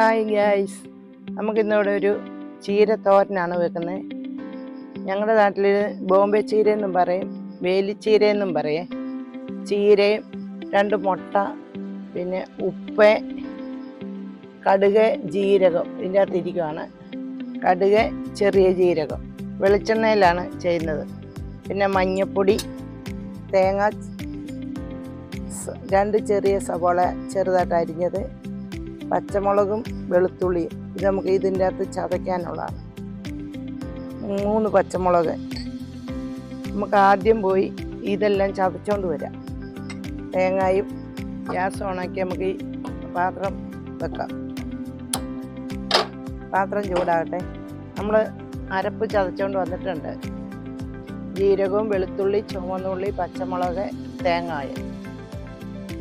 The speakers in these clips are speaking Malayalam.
ഹായ് ഗ്യാസ് നമുക്കിന്നിവിടെ ഒരു ചീര തോരനാണ് വെക്കുന്നത് ഞങ്ങളുടെ നാട്ടിൽ ബോംബെ ചീര എന്നും പറയും വേലിച്ചീര എന്നും പറയും. ചീരയും രണ്ട് മുട്ട പിന്നെ ഉപ്പ് കടുക് ജീരകം ഇതിന്റെ അകത്തിരിക്കുവാണ് കടുക് ചെറിയ ജീരകം. വെളിച്ചെണ്ണയിലാണ് ചെയ്യുന്നത്. പിന്നെ മഞ്ഞപ്പൊടി തേങ്ങ രണ്ട് ചെറിയ സവോള ചെറുതായിട്ട് അരിഞ്ഞത് പച്ചമുളകും വെളുത്തുള്ളിയും. ഇത് നമുക്ക് ഇതിന്റെ അകത്ത് ചതയ്ക്കാനുള്ളതാണ്. മൂന്ന് പച്ചമുളക്. നമുക്ക് ആദ്യം പോയി ഇതെല്ലാം ചതച്ചുകൊണ്ട് വരാം. തേങ്ങയും ഗ്യാസ് ഓണാക്കി നമുക്ക് ഈ പാത്രം വെക്കാം. പാത്രം ചൂടാകട്ടെ. നമ്മൾ അരപ്പ് ചതച്ചുകൊണ്ട് വന്നിട്ടുണ്ട്. ജീരകവും വെളുത്തുള്ളി ചുവന്നുള്ളി പച്ചമുളക് തേങ്ങായും.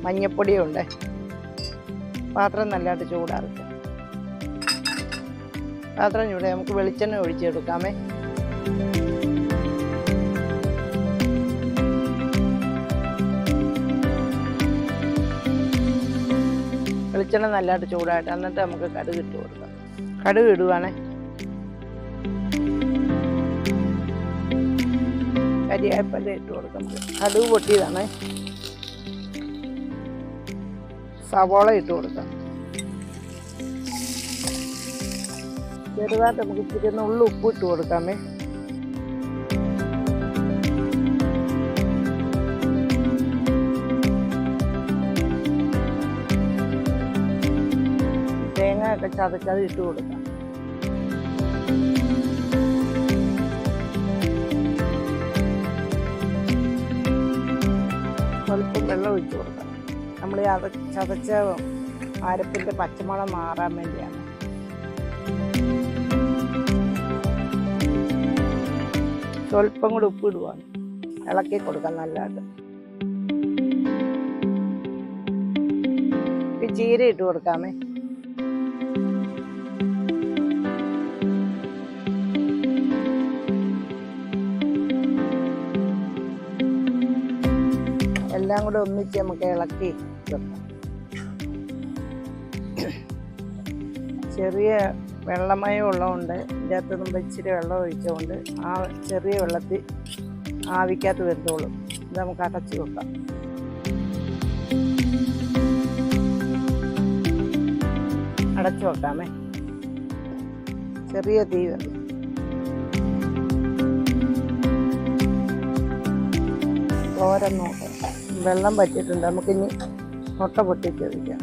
മഞ്ഞപ്പൊടിയും ഉണ്ട് പാത്രം നല്ലതായിട്ട് ചൂടാകട്ടെ പാത്രം ചൂടെ നമുക്ക് വെളിച്ചെണ്ണ ഒഴിച്ചെടുക്കാമേ. വെളിച്ചെണ്ണ നല്ലതായിട്ട് ചൂടായിട്ട് എന്നിട്ട് നമുക്ക് കടുക് ഇട്ട് കൊടുക്കാം. കടുക് ഇടുവാണേ. കരിയാപ്പല ഇട്ട് കൊടുക്കാം. കടുക് പൊട്ടിയതാണേ. സവോള ഇട്ട് കൊടുക്കാം. ചെറുതായിട്ട് നമുക്ക് ഇച്ചിരി ഉള്ളു ഉപ്പ് ഇട്ട് കൊടുക്കാമേ. തേങ്ങ ഒക്കെ ചതച്ചത് ഇട്ട് കൊടുക്കാം. സ്വല്പം വെള്ളം ഒഴിച്ചു കൊടുക്കാം. നമ്മൾ അത് ചതച്ച അരപ്പിന്റെ പച്ചമുളക് മാറാൻ വേണ്ടിയാണ്. സ്വല്പം കൂടി ഉപ്പ് ഇടുവാണ് ഇളക്കി കൊടുക്കാൻ നല്ലതായിട്ട് ചീര ഇട്ട് കൊടുക്കാമേ. എല്ലാം കൂടെ ഒന്നിച്ച് നമുക്ക് ഇളക്കി വെക്കാം. ചെറിയ വെള്ളമയം ഉള്ളതുകൊണ്ട് ഇതിന്റെ അകത്ത് നമ്മൾ ഇച്ചിരി വെള്ളം ഒഴിച്ചുകൊണ്ട് ആ ചെറിയ വെള്ളത്തിൽ ആവിക്കകത്ത് വരുത്തോളും ഇത് നമുക്ക് അടച്ചു വെക്കാം. അടച്ചു വെക്കാമേ. ചെറിയ തീ വേണം. തോരൻ നോക്കാം. വെള്ളം പറ്റിയിട്ടുണ്ട് നമുക്കിനി മുട്ട പൊട്ടിച്ച് വയ്ക്കാം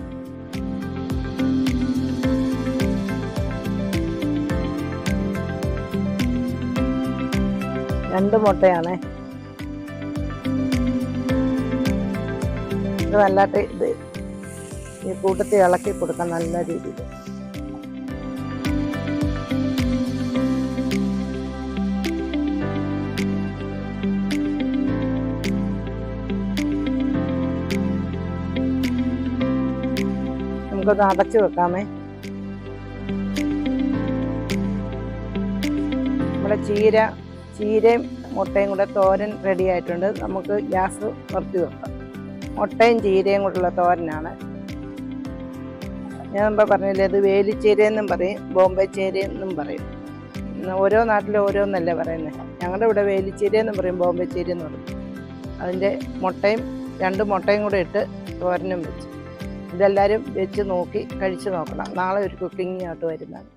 രണ്ട് മുട്ടയാണേ. ഇത് നല്ലതായിട്ട് ഇത് ഈ കൂട്ടത്തിൽ ഇളക്കി കൊടുക്കാം നല്ല രീതിയിൽ. നമുക്കൊന്ന് അടച്ചു വെക്കാമേ. നമ്മുടെ ചീര ചീരയും മുട്ടയും കൂടെ തോരൻ റെഡി ആയിട്ടുണ്ട്. നമുക്ക് ഗ്യാസ് നിർത്തി വെക്കാം. മുട്ടയും ചീരയും കൂടെയുള്ള തോരനാണ്. ഞാൻ മുമ്പ് പറഞ്ഞില്ലേ ഇത് വേലിച്ചീര എന്നും പറയും ബോംബെ ചീര എന്നും പറയും ഓരോ നാട്ടിലും ഓരോന്നല്ലേ പറയുന്നത് ഞങ്ങളുടെ ഇവിടെ വേലിച്ചീര എന്നും പറയും ബോംബെ ചീര എന്ന് പറയും. അതിന്റെ മുട്ടയും രണ്ട് മുട്ടയും കൂടെ ഇട്ട് തോരനും വെച്ച്. ഇതെല്ലാവരും വെച്ച് നോക്കി കഴിച്ചു നോക്കണം. നാളെ ഒരു കുക്കിംഗ് ആയിട്ട് വരുന്നതാണ്.